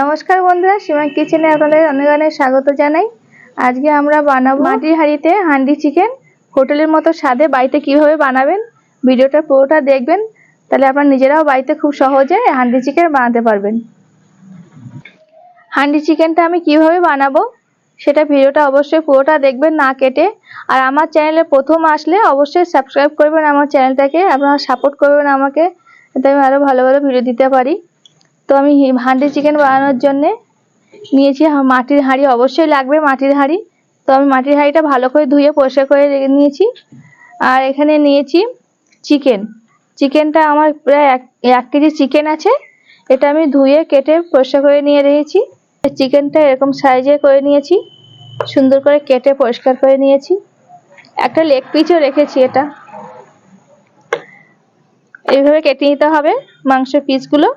নমস্কার বন্ধুরা সীমা কিচেনে আপনাদের অনেক অনেক স্বাগত জানাই। আজকে আমরা বানাবো মাটির হাঁড়িতে হান্ডি চিকেন। হোটেলের মতো স্বাদে বাড়িতে কীভাবে বানাবেন, ভিডিওটা পুরোটা দেখবেন। তাহলে আপনারা নিজেরাও বাড়িতে খুব সহজে হান্ডি চিকেন বানাতে পারবেন। হান্ডি চিকেনটা আমি কীভাবে বানাবো, সেটা ভিডিওটা অবশ্যই পুরোটা দেখবেন না কেটে। আর আমার চ্যানেলে প্রথম আসলে অবশ্যই সাবস্ক্রাইব করবেন, আমার চ্যানেলটাকে আপনারা সাপোর্ট করবেন আমাকে, যাতে আমি আরও ভালো ভালো ভিডিও দিতে পারি। তো আমি হান্ডি চিকেন বানানোর জন্যে নিয়েছি মাটির হাঁড়ি অবশ্যই লাগবে মাটির হাঁড়ি। তো আমি মাটির হাঁড়িটা ভালো করে ধুয়ে পরিষ্কার করে রেখে নিয়েছি। আর এখানে নিয়েছি চিকেন চিকেনটা আমার প্রায় এক এক কেজি চিকেন আছে। এটা আমি ধুয়ে কেটে পরিষ্কার করে নিয়ে রেখেছি। চিকেনটা এরকম সাইজে করে নিয়েছি। সুন্দর করে কেটে পরিষ্কার করে নিয়েছি। একটা লেগ পিসও রেখেছি এটা। এইভাবে কেটে নিতে হবে মাংসের পিসগুলো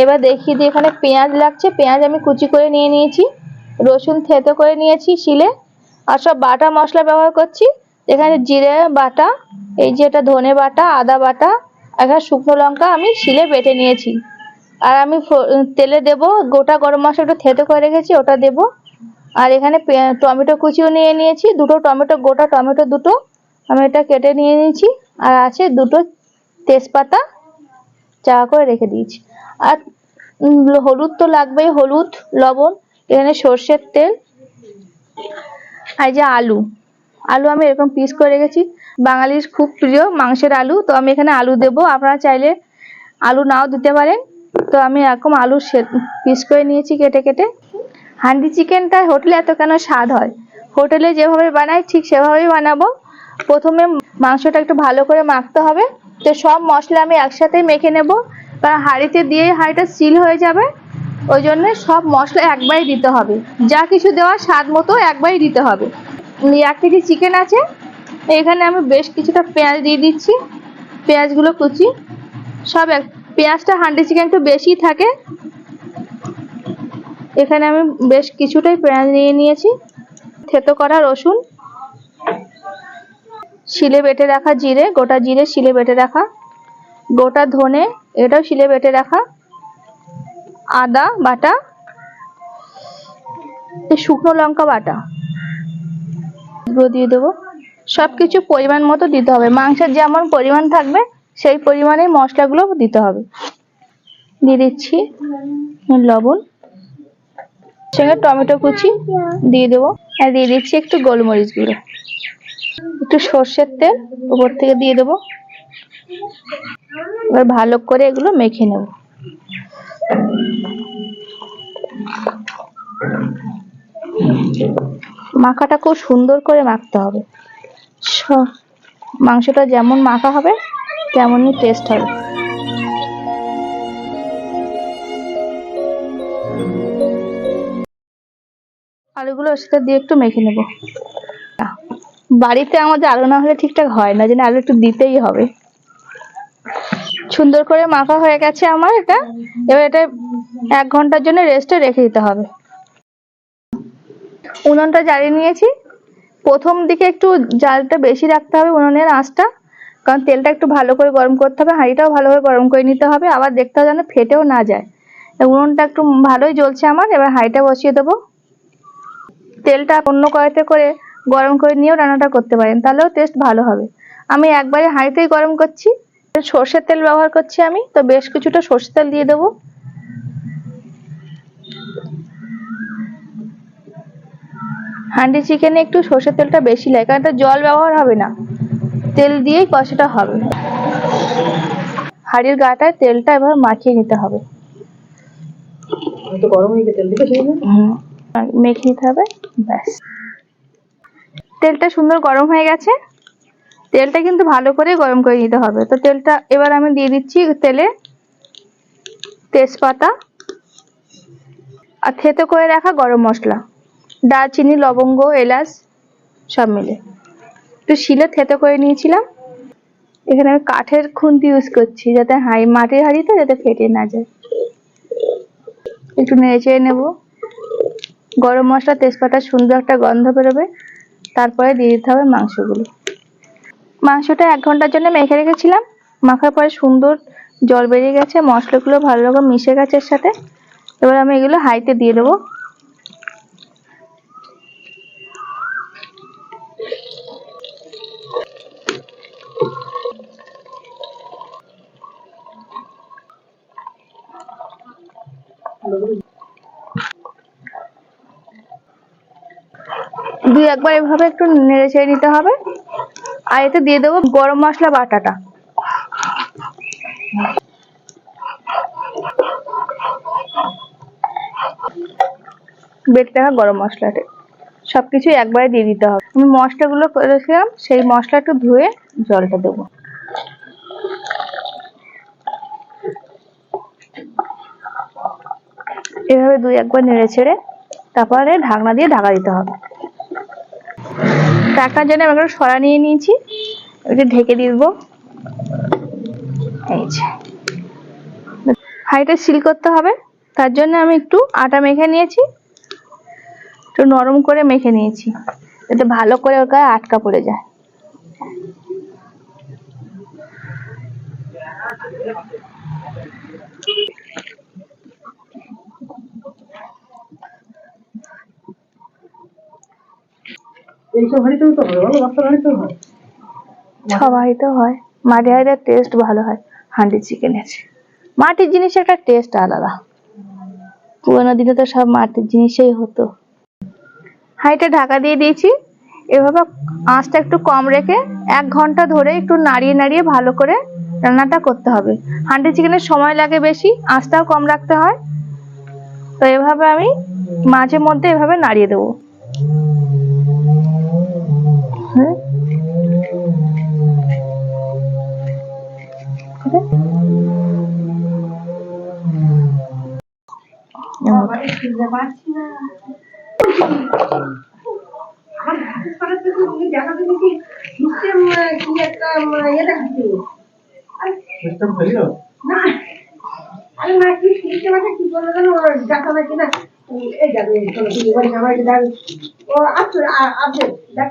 এবার দেখিয়ে দিই এখানে পেঁয়াজ লাগছে। পেঁয়াজ আমি কুচি করে নিয়ে নিয়েছি। রসুন থেতো করে নিয়েছি শিলে। আর সব বাটা মশলা ব্যবহার করছি। এখানে জিরে বাটা, এই যে এটা ধনে বাটা, আদা বাটা এখানে শুকনো লঙ্কা আমি শিলে বেটে নিয়েছি। আর আমি তেলে দেব গোটা গরম মশলা একটু থেতো করে রেখেছি, ওটা দেব। আর এখানে টমেটো কুচিও নিয়ে নিয়েছি। দুটো টমেটো, গোটা টমেটো দুটো আমি এটা কেটে নিয়ে নিয়েছি। আর আছে দুটো তেজপাতা। চা করে রেখে দিয়েছি। আর হলুদ তো লাগবেই, হলুদ, লবণ, এখানে সর্ষের তেল, আর যে আলু। আলু আমি এরকম পিস করে রেখেছি। বাঙালির খুব প্রিয় মাংসের আলু, তো আমি এখানে আলু দেবো। আপনারা চাইলে আলু নাও দিতে পারেন। তো আমি এরকম আলু পিস করে নিয়েছি কেটে কেটে। হান্ডি চিকেনটা হোটেলে এত কেন স্বাদ হয়? হোটেলে যেভাবে বানাই, ঠিক সেভাবেই বানাবো। প্রথমে মাংসটা একটু ভালো করে মাখতে হবে। তো সব মশলা আমি একসাথে মেখে নেব। কারণ হাঁড়িতে দিয়ে হাঁড়িটা সিল হয়ে যাবে, ওই জন্য সব মশলা একবারই দিতে হবে। যা কিছু দেওয়ার স্বাদ মতো একবারই দিতে হবে। এক কেজি চিকেন আছে, এখানে আমি বেশ কিছুটা পেঁয়াজ দিয়ে দিচ্ছি। পেঁয়াজগুলো কুচি। সব এক, পেঁয়াজটা হান্ডি চিকেন একটু বেশি থাকে। এখানে আমি বেশ কিছুটাই পেঁয়াজ নিয়ে নিয়েছি। থেতো করা রসুন। শিলে বেটে রাখা জিরে, গোটা জিরে শিলে বেটে রাখা, গোটা ধনে এটাও শিলে বেটে রাখা, আদা বাটা শুকনো লঙ্কা বাটা এগুলো দিয়ে দেবো। সবকিছু পরিমাণ মতো দিতে হবে। মাংসের যেমন পরিমাণ থাকবে, সেই পরিমাণে মশলাগুলো দিতে হবে। দিয়ে দিচ্ছি লবণ, সঙ্গে টমেটো কুচি দিয়ে দেবো। আর দিয়ে দিচ্ছি একটু গোলমরিচ গুঁড়ো। একটু সর্ষের তেল উপর থেকে দিয়ে দেবো। এবার ভালো করে এগুলো মেখে নেব। মাখাটা খুব সুন্দর করে মাখতে হবে। মাংসটা যেমন মাখা হবে, তেমনই টেস্ট হবে। আলুগুলো ওর সাথে দিয়ে একটু মেখে নেব। বাড়িতে আমাদের আলু না হলে ঠিকঠাক হয় না, যেন আলু একটু দিতেই হবে। সুন্দর করে মাখা হয়ে গেছে আমার এটা। এবার এটা এক ঘণ্টার জন্য রেস্টে রেখে দিতে হবে। উনুনটা জ্বালিয়ে নিয়েছি। প্রথম দিকে একটু জালটা বেশি রাখতে হবে উনুনের আঁচটা, কারণ তেলটা একটু ভালো করে গরম করতে হবে, হাঁড়িটাও ভালোভাবে গরম করে নিতে হবে, আবার দেখতে হবে যেন ফেটেও না যায়। উনুনটা একটু ভালোই জ্বলছে আমার, এবার হাঁড়িটা বসিয়ে দেবো। তেলটা অন্য কড়াইতে করে গরম করে নিয়েও রান্নাটা করতে পারেন তাহলেও টেস্ট ভালো হবে। আমি একবারে হাঁড়িতেই গরম করছি সর্ষের তেল ব্যবহার করছি আমি তো বেশ কিছুটা সর্ষের তেল দিয়ে দেবো। হান্ডি চিকেনে একটু সর্ষের তেলটা বেশি লাগে কারণ এটা জল ব্যবহার হবে না। তেল দিয়েই কষাটা হবে। হাঁড়ির গাটায় তেলটা এবার মাখিয়ে নিতে হবে। গরম হয়ে মেখে নিতে হবে ব্যাস। তেলটা সুন্দর গরম হয়ে গেছে। তেলটা কিন্তু ভালো করে গরম করে নিতে হবে। তো তেলটা এবার আমি দিয়ে দিচ্ছি তেলে তেজপাতা আর থেতো করে রাখা গরম মশলা। দারচিনি, লবঙ্গ, এলাচ সব মিলে। একটু শিলে থেতো করে নিয়েছিলাম। এখানে আমি কাঠের খুন্তি ইউজ করছি যাতে হাই মাটির হাঁড়িতে যাতে ফেটে না যায়। একটু নেড়ে চেড়ে নেব। গরম মশলা, তেজপাতা, সুন্দর একটা গন্ধ বেরোবে। তারপরে দিয়ে দিতে হবে মাংসগুলো। মাংসটা এক ঘণ্টার জন্য মেখে রেখেছিলাম। মাখার পরে সুন্দর জল বেরিয়ে গেছে, মশলাগুলো ভালো রকম মিশে গেছে এর সাথে। এবার আমি এগুলো হাইতে দিয়ে দেবো। দুই একবার এভাবে একটু নেড়ে ছেড়ে নিতে হবে। আর এতে দিয়ে দেবো গরম মশলা বাটাটা। বেটে রাখা গরম মশলাটা সবকিছু একবারে দিয়ে দিতে হবে। আমি মশলাগুলো করেছিলাম, সেই মশলা একটু ধুয়ে জলটা দেবো। এভাবে দুই একবার নেড়ে ছেড়ে তারপরে ঢাকনা দিয়ে ঢাকা দিতে হবে। ঢাকনার জন্য আমি সরা নিয়ে নিয়েছি। এটা ঢেকে দিব। এই যে। হাইটা সিল করতে হবে। তার জন্য আমি একটু আটা মেখে নিয়েছি। একটু নরম করে মেখে নিয়েছি। যাতে ভালো করে ওর গায়ে আটকা পড়ে যায়। হাঁড়িতেও তো হয় মাটি হাঁড়িতে টেস্ট ভালো হয় হাঁড়ি চিকেনের মাটির জিনিসের একটা টেস্ট আলাদা। পুরোনো দিনে তো সব মাটির জিনিসেই হতো। হাঁড়িটা ঢাকা দিয়ে দিয়েছি। এভাবে আঁচটা একটু কম রেখে এক ঘণ্টা ধরে একটু নাড়িয়ে নাড়িয়ে ভালো করে রান্নাটা করতে হবে। হাঁড়ি চিকেনের সময় লাগে বেশি, আঁচটাও কম রাখতে হয়। তো এভাবে আমি মাঝে মধ্যে এভাবে নাড়িয়ে দেবো হুম ঠিক আছে? এমন। বাড়ি খুঁজে পাচ্ছি না আমার হাতে করার থেকে তুমি দেখাতে দেখি সিস্টেম কি ইয়ে ফেলিল না আরে না কি সিস্টেম আছে কি জানো ওর দেখা না কিনা এই যাবে চলো তুমি এবার আমার ও আচ্ছা আপডেট দেখ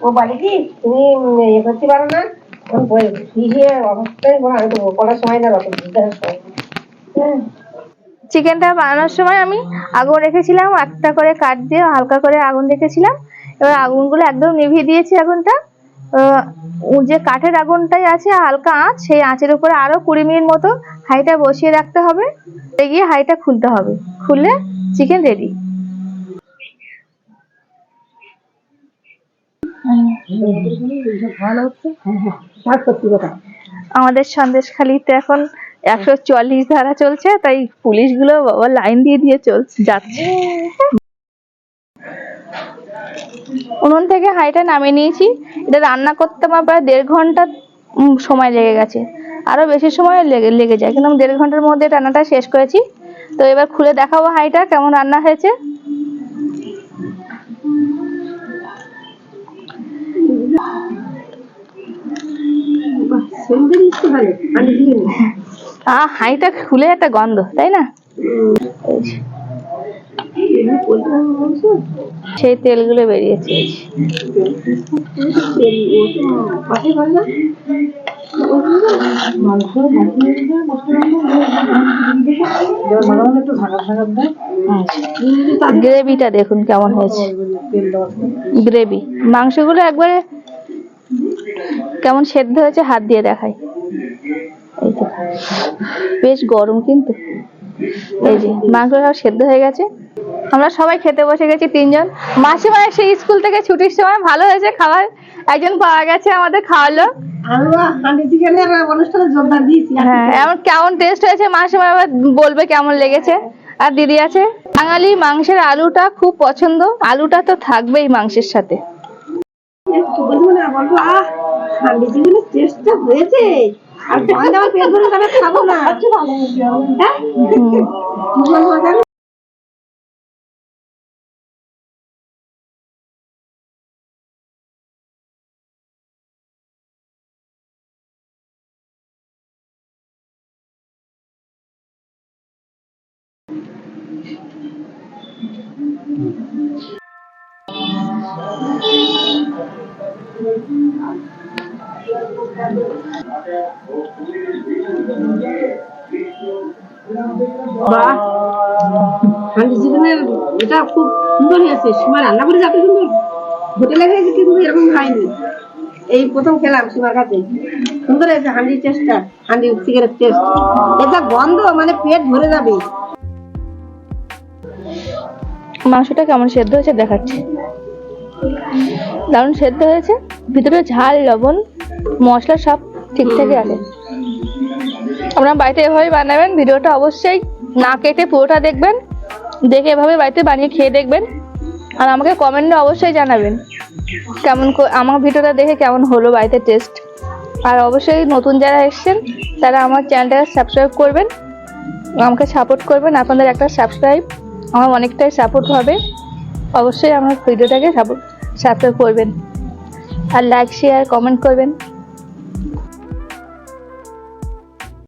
ও বলে কি? তুমি ইয়ে করতে পারো না? চিকেনটা বানানোর সময় আমি আগুন রেখেছিলাম একটা করে কাঠ দিয়ে হালকা করে আগুন রেখেছিলাম। এবার আগুনগুলো একদম নিভিয়ে দিয়েছি আগুনটা। যে কাঠের আগুনটাই আছে, হালকা আঁচ, সেই আঁচের উপরে আরও কুড়ি মিনিট মতো হাঁড়িটা বসিয়ে রাখতে হবে। গিয়ে হাঁড়িটা খুলতে হবে। খুললে চিকেন রেডি আমাদের সন্দেশখালিতে এখন একশো চুয়াল্লিশ ধারা চলছে, তাই পুলিশগুলো বাবা লাইন দিয়ে দিয়ে চলছে, যাচ্ছে। উনুন থেকে হাঁড়িটা নামিয়ে নিয়েছি। এটা রান্না করতে আমার প্রায় দেড় ঘণ্টা সময় লেগে গেছে। আরও বেশি সময় লেগে লেগে যায়, কিন্তু আমি দেড় ঘণ্টার মধ্যে রান্নাটা শেষ করেছি। তো এবার খুলে দেখাবো হাঁড়িটা, কেমন রান্না হয়েছে। আহ হাঁড়িটা খুলে একটা গন্ধ তাই না? সেই তেলগুলো বেরিয়েছে। গ্রেভিটা দেখুন কেমন হয়েছে। গ্রেভি মাংসগুলো একবারে কেমন সেদ্ধ হয়েছে হাত দিয়ে দেখাই। এই তো। বেশ গরম কিন্তু। এই যে মাংস সব সেদ্ধ হয়ে গেছে। আমরা সবাই খেতে বসে গেছি তিনজন। মাসিমা এসে স্কুল থেকে ছুটির সময় ভালো হয়েছে খাবার। একজন পাওয়া গেছে আমাদের খাওয়ালো। দিয়েছি। হ্যাঁ এমন কেমন টেস্ট হয়েছে মাসিমা এবার বলবে কেমন লেগেছে। আর দিদি আছে। বাঙালি মাংসের আলুটা খুব পছন্দ। আলুটা তো থাকবেই মাংসের সাথে। একটু বলব না বলব, আহ বিজিগুলো টেস্টটা হয়েছে। আর গন্ধ আমার পেট ভরে যাবে খাব না। হ্যাঁ? বলব এটা খুব সুন্দর হয়েছে, সীমা রান্না করে যাতে সুন্দর হোটেলে কিন্তু এরকম এই প্রথম খেলাম সীমার কাছে। সুন্দর হয়েছে হান্ডির টেস্টটা চিকেনের টেস্ট এটা গন্ধ মানে পেট ভরে যাবে। মাংসটা কেমন সেদ্ধ হয়েছে দেখাচ্ছি। দারুণ সেদ্ধ হয়েছে। ভিতরে ঝাল লবণ মশলা সব ঠিকঠাকই আছে। আপনারা বাড়িতে এভাবেই বানাবেন ভিডিওটা অবশ্যই না কেটে পুরোটা দেখবেন দেখে এভাবে বাড়িতে বানিয়ে খেয়ে দেখবেন আর আমাকে কমেন্টে অবশ্যই জানাবেন কেমন আমার ভিডিওটা দেখে কেমন হলো বাড়িতে টেস্ট আর অবশ্যই নতুন যারা এসছেন তারা আমার চ্যানেলটাকে সাবস্ক্রাইব করবেন আমাকে সাপোর্ট করবেন। আপনাদের একটা সাবস্ক্রাইব আমার অনেকটাই সাপোর্ট হবে। অবশ্যই আমার ভিডিওটাকে সাবস্ক্রাইব করবেন। আর লাইক শেয়ার কমেন্ট করবেন।